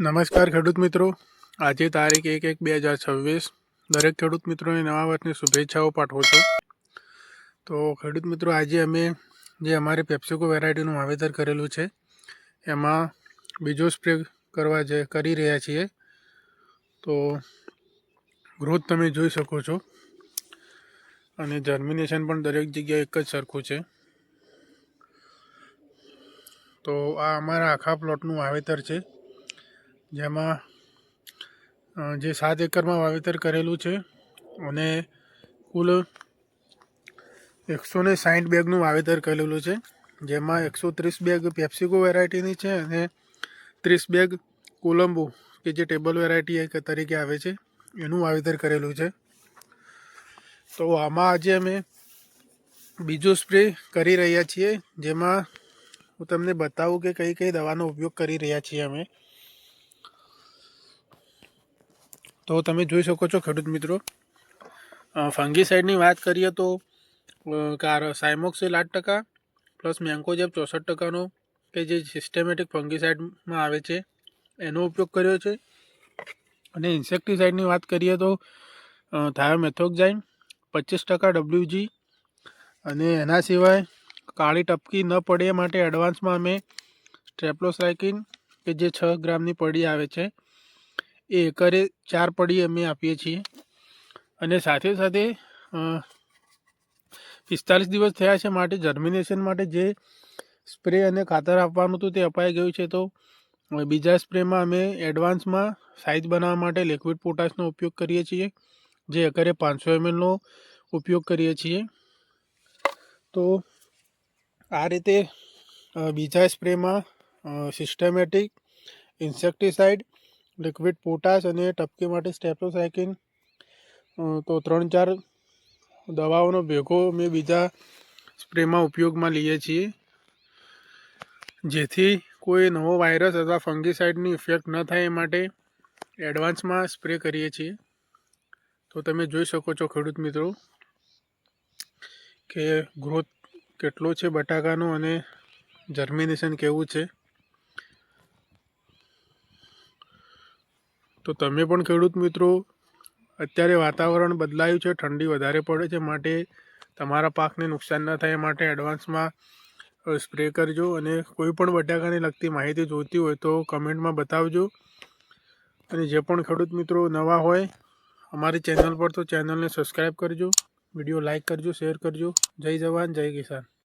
નમસ્કાર ખેડૂત મિત્રો. આજે તારીખ એક એક બે હજાર છવ્વીસ. દરેક ખેડૂત મિત્રોને નવા વર્ષની શુભેચ્છાઓ પાઠવું છું. તો ખેડૂત મિત્રો, આજે અમે જે અમારે પેપ્સિકો વેરાયટીનું વાવેતર કરેલું છે, એમાં બીજો સ્પ્રે કરવા જે કરી રહ્યા છીએ. તો ગ્રોથ તમે જોઈ શકો છો. અને જર્મિનેશન પણ દરેક જગ્યાએ એક જ સરખું છે. તો આ અમારા આખા પ્લોટનું વાવેતર છે. જેમાં જે સાત એકરમાં વાવેતર કરેલું છે અને કુલ એકસો ને સાઠ બેગનું વાવેતર કરેલું છે, જેમાં એકસો ત્રીસ બેગ પેપ્સિકો વેરાયટીની છે અને ત્રીસ બેગ કોલંબો, કે જે ટેબલ વેરાયટી તરીકે આવે છે, એનું વાવેતર કરેલું છે. તો આમાં આજે અમે બીજો સ્પ્રે કરી રહ્યા છીએ, જેમાં હું તમને બતાવું કે કઈ કઈ દવાનો ઉપયોગ કરી રહ્યા છીએ અમે. તો તમે જોઈ શકો છો ખેડૂત મિત્રો. ફંગીસાઇડની વાત કરીએ તો કાર સાયમોક્સિલ આઠ ટકા પ્લસ મેન્કોજેબ ચોસઠ ટકાનો કે જે સિસ્ટેમેટિક ફંગીસાઇડમાં આવે છે, એનો ઉપયોગ કર્યો છે. અને ઇન્સેક્ટિસાઇડની વાત કરીએ તો થાયોમેથોક્ઝાઇન પચીસ ટકા ડબલ્યુજી અને એના સિવાય કાળી ટપકી ન પડે માટે એડવાન્સમાં અમે સ્ટ્રેપ્લોસાઇકિન કે જે છ ગ્રામની પડી આવે છે એ એકરે ચાર પડી અમે આપીએ છીએ. અને સાથે સાથે પિસ્તાલીસ દિવસ થયા છે માટે જર્મિનેશન માટે જે સ્પ્રે અને ખાતર આપવાનું હતું તે અપાઈ ગયું છે. તો બીજા સ્પ્રેમાં અમે એડવાન્સમાં સાઇઝ બનાવવા માટે લિક્વિડ પોટાશનો ઉપયોગ કરીએ છીએ, જે એકરે પાંચસો એમએલનો ઉપયોગ કરીએ છીએ. તો, આ રીતે બીજા સ્પ્રેમાં સિસ્ટમેટિક ઇન્સેક્ટિસાઇડ લિક્વિડ પોટાશ અને ટપકી માટે સ્ટેપ્લોસાઇકિન તો ત્રણ ચાર દવાઓનો ભેગો અમે બીજા સ્પ્રેમાં ઉપયોગમાં લઈએ છીએ. જેથી કોઈ નવો વાયરસ અથવા ફંગીસાઇડની ઇફેક્ટ ન થાય એ માટે એડવાન્સમાં સ્પ્રે કરીએ છીએ. તો તમે જોઈ શકો છો ખેડૂત મિત્રો કે ગ્રોથ કેટલો છે બટાકાનો અને જર્મિનેશન કેવું છે. તો તમે પણ ખેડૂત મિત્રો, અત્યારે વાતાવરણ બદલાયું છે, ઠંડી વધારે પડે છે માટે તમારા પાકને નુકસાન ન થાય માટે એડવાન્સમાં સ્પ્રે કરજો અને કોઈ પણ બટાકાને લગતી માહિતી જોઈતી હોય તો કમેન્ટમાં બતાવજો. અને જે પણ ખેડૂત મિત્રો નવા હોય, અમારી ચેનલ પર તો ચેનલને સબસ્ક્રાઈબ કરજો, વીડિયો લાઇક કરજો, શેર કરજો. જય જવાન, જય કિસાન.